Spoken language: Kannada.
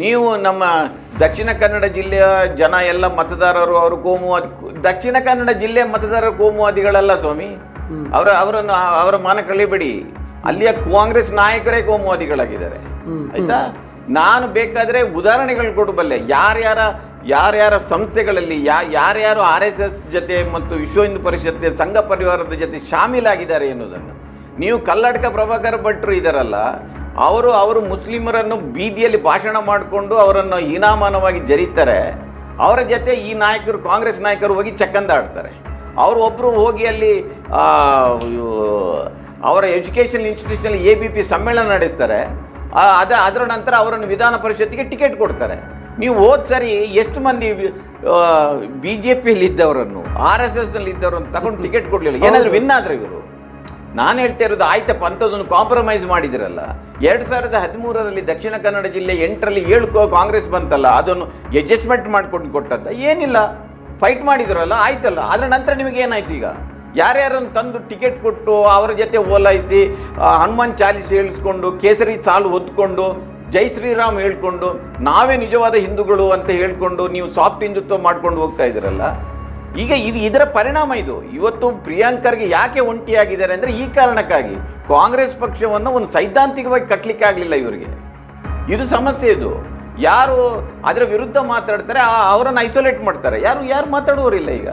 ನೀವು ನಮ್ಮ ದಕ್ಷಿಣ ಕನ್ನಡ ಜಿಲ್ಲೆಯ ಜನ ಎಲ್ಲ ಮತದಾರರು ಅವರು ಕೋಮುವಾದಿ ದಕ್ಷಿಣ ಕನ್ನಡ ಜಿಲ್ಲೆಯ ಮತದಾರರು ಕೋಮುವಾದಿಗಳಲ್ಲ ಸ್ವಾಮಿ. ಅವರ ಅವರನ್ನು ಅವರ ಮಾನ ಕಳಿಬೇಡಿ ಅಲ್ಲಿಯ ಕಾಂಗ್ರೆಸ್ ನಾಯಕರೇ ಕೋಮುವಾದಿಗಳಾಗಿದ್ದಾರೆ. ಆಯ್ತಾ? ನಾನು ಬೇಕಾದ್ರೆ ಉದಾಹರಣೆಗಳು ಕೊಡಬಲ್ಲೆ ಯಾರ್ಯಾರ ಯಾರ್ಯಾರ ಸಂಸ್ಥೆಗಳಲ್ಲಿ ಯಾ ಯಾರ್ಯಾರು ಆರ್ ಎಸ್ ಎಸ್ ಜೊತೆ ಮತ್ತು ವಿಶ್ವ ಹಿಂದೂ ಪರಿಷತ್ ಸಂಘ ಪರಿವಾರದ ಜೊತೆ ಶಾಮೀಲಾಗಿದ್ದಾರೆ ಎನ್ನುವುದನ್ನು. ನೀವು ಕಲ್ಲಡ್ಕ ಪ್ರಭಾಕರ್ ಭಟ್ರು ಇದ್ದಾರಲ್ಲ ಅವರು ಅವರು ಮುಸ್ಲಿಮರನ್ನು ಬೀದಿಯಲ್ಲಿ ಭಾಷಣ ಮಾಡಿಕೊಂಡು ಅವರನ್ನು ಹೀನಾಮಾನವಾಗಿ ಜರಿತಾರೆ ಅವರ ಜೊತೆ ಈ ನಾಯಕರು ಕಾಂಗ್ರೆಸ್ ನಾಯಕರು ಹೋಗಿ ಚಕ್ಕಂದಾಡ್ತಾರೆ. ಅವರು ಒಬ್ಬರು ಹೋಗಿ ಅಲ್ಲಿ ಅವರ education institution A B P ಸಮ್ಮೇಳನ ನಡೆಸ್ತಾರೆ. ಅದ ಅದರ ನಂತರ ಅವರನ್ನು ವಿಧಾನ ಪರಿಷತ್ತಿಗೆ ಟಿಕೆಟ್ ಕೊಡ್ತಾರೆ. ನೀವು ಹೋದ ಸರಿ ಎಷ್ಟು ಮಂದಿ ಬಿ ಜೆ ಪಿಯಲ್ಲಿ ಇದ್ದವರನ್ನು ಆರ್ ಎಸ್ ಎಸ್ನಲ್ಲಿ ಇದ್ದವರನ್ನು ತಗೊಂಡು ಟಿಕೆಟ್ ಕೊಡಲಿಲ್ಲ. ಏನಾದರೂ ವಿನ್ ಆದ್ರೆ ಇವರು? ನಾನು ಹೇಳ್ತಾ ಇರೋದು ಆಯ್ತಪ್ಪ ಅಂಥದ್ದನ್ನು ಕಾಂಪ್ರಮೈಸ್ ಮಾಡಿದಿರಲ್ಲ. ಎರಡು ಸಾವಿರದ ಹದಿಮೂರರಲ್ಲಿ ದಕ್ಷಿಣ ಕನ್ನಡ ಜಿಲ್ಲೆ ಎಂಟರಲ್ಲಿ ಏಳು ಕಾಂಗ್ರೆಸ್ ಬಂತಲ್ಲ, ಅದನ್ನು ಅಡ್ಜಸ್ಟ್ಮೆಂಟ್ ಮಾಡ್ಕೊಂಡು ಕೊಟ್ಟದ್ದ? ಏನಿಲ್ಲ. ಫೈಟ್ ಮಾಡಿದ್ರಲ್ಲ, ಆಯ್ತಲ್ಲ. ಅದರ ನಂತರ ನಿಮಗೆ ಏನಾಯ್ತು ಈಗ? ಯಾರ್ಯಾರನ್ನು ತಂದು ಟಿಕೆಟ್ ಕೊಟ್ಟು ಅವರ ಜೊತೆ ಓಲೈಸಿ ಹನುಮಾನ್ ಚಾಲಿಸ್ ಹೇಳಿಸ್ಕೊಂಡು, ಕೇಸರಿ ಸಾಲು ಹೊದ್ಕೊಂಡು ಜೈ ಶ್ರೀರಾಮ್ ಹೇಳ್ಕೊಂಡು, ನಾವೇ ನಿಜವಾದ ಹಿಂದೂಗಳು ಅಂತ ಹೇಳ್ಕೊಂಡು ನೀವು ಸಾಫ್ಟ್ ಹಿಂದುತ್ವ ಮಾಡ್ಕೊಂಡು ಹೋಗ್ತಾ ಇದ್ದೀರಲ್ಲ? ಈಗ ಇದು ಇದರ ಪರಿಣಾಮ ಇದು. ಇವತ್ತು ಪ್ರಿಯಾಂಕರ್ಗೆ ಯಾಕೆ ಒಂಟಿಯಾಗಿದ್ದಾರೆ ಅಂದರೆ ಈ ಕಾರಣಕ್ಕಾಗಿ. ಕಾಂಗ್ರೆಸ್ ಪಕ್ಷವನ್ನು ಒಂದು ಸೈದ್ಧಾಂತಿಕವಾಗಿ ಕಟ್ಟಲಿಕ್ಕೆ ಆಗಲಿಲ್ಲ ಇವರಿಗೆ. ಇದು ಸಮಸ್ಯೆ ಇದು. ಯಾರು ಅದರ ವಿರುದ್ಧ ಮಾತಾಡ್ತಾರೆ ಅವರನ್ನು ಐಸೋಲೇಟ್ ಮಾಡ್ತಾರೆ. ಯಾರು ಯಾರು ಮಾತಾಡುವವರಿಲ್ಲ ಈಗ.